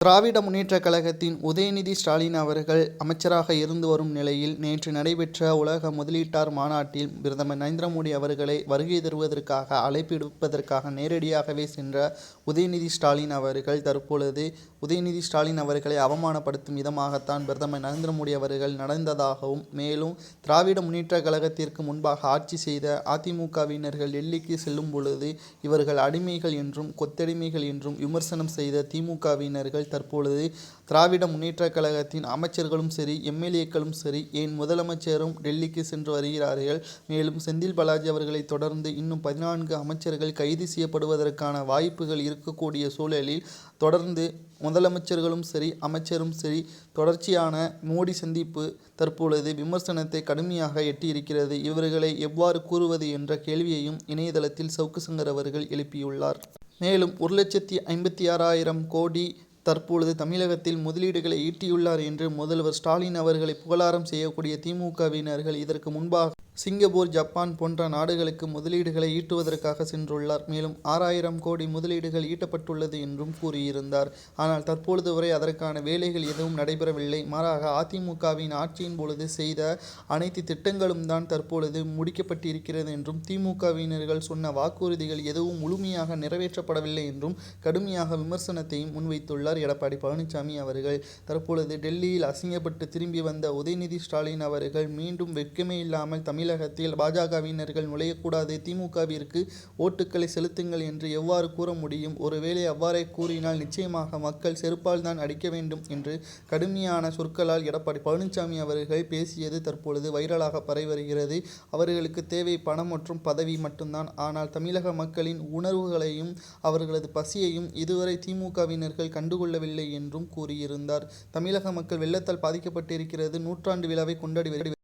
திராவிட முன்னேற்றக் கழகத்தின் உதயநிதி ஸ்டாலின் அவர்கள் அமைச்சராக இருந்து வரும் நிலையில் நேற்று நடைபெற்ற உலக முதலீட்டார் மாநாட்டில் பிரதமர் நரேந்திர மோடி அவர்களை வருகை தருவதற்காக அழைப்பிடுப்பதற்காக நேரடியாகவே சென்ற உதயநிதி ஸ்டாலின் அவர்கள் தற்பொழுது உதயநிதி ஸ்டாலின் அவர்களை அவமானப்படுத்தும் விதமாகத்தான் பிரதமர் நரேந்திர மோடி அவர்கள் நடந்ததாகவும் மேலும் திராவிட முன்னேற்றக் கழகத்திற்கு முன்பாக ஆட்சி செய்த அதிமுகவினர்கள் டெல்லிக்கு செல்லும் பொழுது இவர்கள் அடிமைகள் என்றும் கொத்தடிமைகள் என்றும் விமர்சனம் செய்த திமுகவினர்கள் தற்பொழுது திராவிட முன்னேற்றக் கழகத்தின் அமைச்சர்களும் சரி எம்எல்ஏக்களும் சரி ஏன் முதலமைச்சரும் டெல்லிக்கு சென்று வருகிறார்கள். மேலும் செந்தில் பாலாஜி அவர்களை தொடர்ந்து இன்னும் பதினான்கு அமைச்சர்கள் கைது செய்யப்படுவதற்கான வாய்ப்புகள் இருக்கக்கூடிய சூழலில் தொடர்ந்து முதலமைச்சர்களும் சரி அமைச்சரும் சரி தொடர்ச்சியான மோடி சந்திப்பு தற்பொழுது விமர்சனத்தை கடுமையாக எட்டியிருக்கிறது. இவர்களை எவ்வாறு கூறுவது என்ற கேள்வியையும் இணையதளத்தில் சவுக்கு சங்கர் அவர்கள் எழுப்பியுள்ளார். மேலும் ஒரு லட்சத்தி ஐம்பத்தி ஆறாயிரம் கோடி தற்பொழுது தமிழகத்தில் முதலீடுகளை ஈட்டியுள்ளார் என்று முதல்வர் ஸ்டாலின் அவர்களை புகழாரம் செய்யக்கூடிய திமுகவினர்கள் இதற்கு முன்பாக சிங்கப்பூர் ஜப்பான் போன்ற நாடுகளுக்கு முதலீடுகளை ஈட்டுவதற்காக சென்றுள்ளார். மேலும் ஆறாயிரம் கோடி முதலீடுகள் ஈட்டப்பட்டுள்ளது என்றும் கூறியிருந்தார். ஆனால் தற்பொழுது வரை அதற்கான வேலைகள் எதுவும் நடைபெறவில்லை. மாறாக அதிமுகவின் ஆட்சியின் பொழுது செய்த அனைத்து திட்டங்களும் தான் தற்பொழுது முடிக்கப்பட்டிருக்கிறது என்றும் திமுகவினர்கள் சொன்ன வாக்குறுதிகள் எதுவும் முழுமையாக நிறைவேற்றப்படவில்லை என்றும் கடுமையாக விமர்சனத்தையும் முன்வைத்துள்ளார் எடப்பாடி பழனிசாமி அவர்கள். தற்பொழுது டெல்லியில் அசிங்கப்பட்டு திரும்பி வந்த உதயநிதி ஸ்டாலின் அவர்கள் மீண்டும் வெட்கமே இல்லாமல் தமிழ் தமிழகத்தில் பாஜகவினர்கள் நுழையக்கூடாது. திமுகவிற்கு ஓட்டுக்களை செலுத்துங்கள் என்று எவ்வாறு கூற முடியும்? ஒருவேளை அவ்வாறே கூறினால் நிச்சயமாக மக்கள் செருப்பால் தான் அடிக்க வேண்டும் என்று கடுமையான சொற்களால் எடப்பாடி பழனிசாமி அவர்கள் பேசியது தற்பொழுது வைரலாக பரவி வருகிறது அவர்களுக்கு தேவை பணம் மற்றும் பதவி மட்டும்தான். ஆனால் தமிழக மக்களின் உணர்வுகளையும் அவர்களது பசியையும் இதுவரை திமுகவினர்கள் கண்டுகொள்ளவில்லை என்றும் கூறியிருந்தார். தமிழக மக்கள் வெள்ளத்தால் பாதிக்கப்பட்டிருக்கிறது. நூற்றாண்டு விழாவை கொண்டாடி